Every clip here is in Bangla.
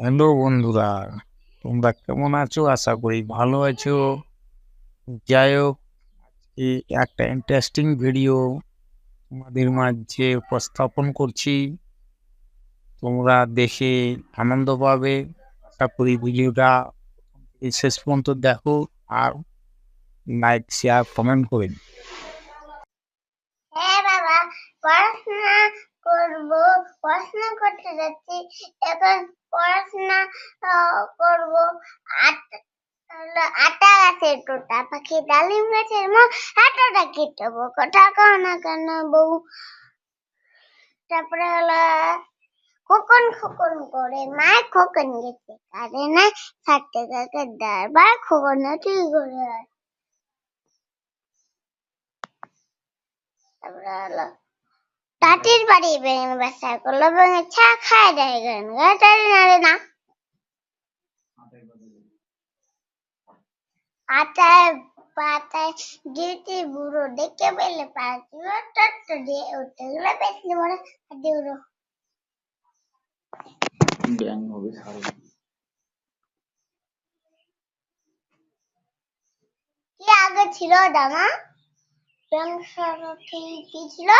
হ্যালো বন্ধুরা, তোমরা কেমন আছো? আশা করি ভালো আছো। যাই হোক একটা ইন্টারেস্টিং ভিডিও তোমাদের মাঝে উপস্থাপন করছি। তোমরা দেখে আনন্দ পাবে। আশা করি ভিডিওটা শেষ পর্যন্ত দেখো আর লাইক শেয়ার কমেন্ট করে দিও। হ্যাঁ বাবা পড়াশোনা করব পড়াশোনা করতে যাচ্ছি, এখন পড়াশোনা করব। আটা গাছের টোটা পাখি ডালিম গাছের মা হাঁটাটা কেটবো। কথা কও না কেন বউ? তারপরে হলো, খোকন খোকন করে মা খোকন গেছে। কারে না থাকতে থাকতে দারবার খোকন ঠিক করে তারপরে হলো টাটির বাড়ি বেগুন বাসা করল বেগুন চা খায় দেয় গান গাটারি নারে না। আটায় পাতায় ডিউটি বুড়ো দেখে পেলে পাচ্ছি টট্ট দিয়ে উঠতে গেলে পেছনে মনে হাঁটি উড়ো। ব্যাং হবে সারা কি আগে ছিল দামা ব্যাংক কি কি ছিল?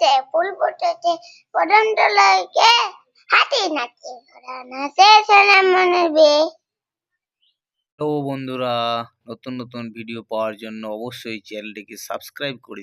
উঠেছে ফুল ফুটেছে প্রথম লাগে। হাতি নাচে রানা ছেলে মনে বে তো বন্ধুরা, নতুন নতুন ভিডিও পাওয়ার জন্য অবশ্যই চ্যানেলটিকে সাবস্ক্রাইব করে